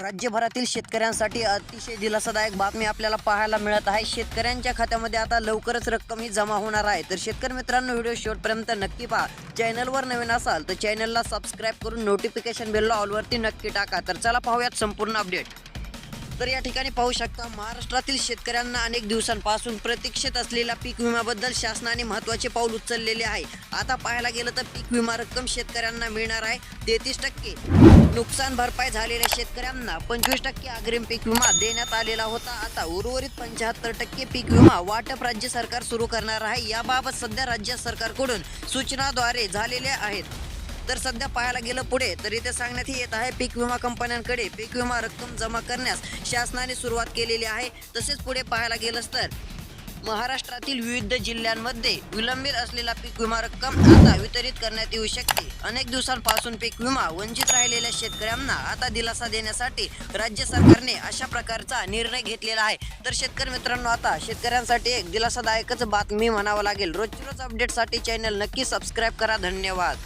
राज्यभरातील शेतकऱ्यांसाठी अतिशय दिलासादायक बातमी आपल्याला पाहायला मिळत आहे. शेतकऱ्यांच्या खात्यामध्ये आता लवकरच रक्कम ही जमा होणार आहे. तर शेतकरी मित्रांनो व्हिडिओ शेवटपर्यंत नक्की पहा. चॅनलवर नवीन असाल तर चॅनलला सबस्क्राईब करून नोटिफिकेशन बेलला ऑलवरती नक्की टाका. तर चला पाहूयात संपूर्ण अपडेट. तर या ठिकाणी पाहू शकता महाराष्ट्रातील शेतकऱ्यांना अनेक दिवसांपासून प्रतीक्षेत असलेल्या पीक विम्याबद्दल शासनाने महत्त्वाचे पाऊल उचललेले आहे. आता पाहायला गेलं तर पीक विमा रक्कम शेतकऱ्यांना मिळणार आहे तेहतीस टक्के. नुकसान भरपाई झालेल्या शेतकऱ्यांना पंचवीस टक्के अग्रिम पीक विमा देण्यात आलेला होता. आता उर्वरित पंच्याहत्तर टक्के पीक विमा वाटप राज्य सरकार सुरू करणार आहे. याबाबत सध्या राज्य सरकारकडून सूचनाद्वारे झालेल्या आहेत. तर सध्या पाहायला गेलं पुढे तर इथे सांगण्यात येत आहे पीक विमा कंपन्यांकडे पीक विमा रक्कम जमा करण्यास शासनाने सुरुवात केलेली आहे. तसेच पुढे पाहायला गेलंच तर महाराष्ट्रातील विविध जिल्ह्यांमध्ये विलंबित असलेला पीक विमा रक्कम आता वितरित करण्यात येऊ शकते. अनेक दिवसांपासून पीक विमा वंचित राहिलेल्या शेतकऱ्यांना आता दिलासा देण्यासाठी राज्य सरकारने अशा प्रकारचा निर्णय घेतलेला आहे. तर शेतकरी मित्रांनो आता शेतकऱ्यांसाठी एक दिलासादायकच बातमी म्हणावं लागेल. रोज रोज अपडेटसाठी चॅनल नक्की सबस्क्राईब करा. धन्यवाद.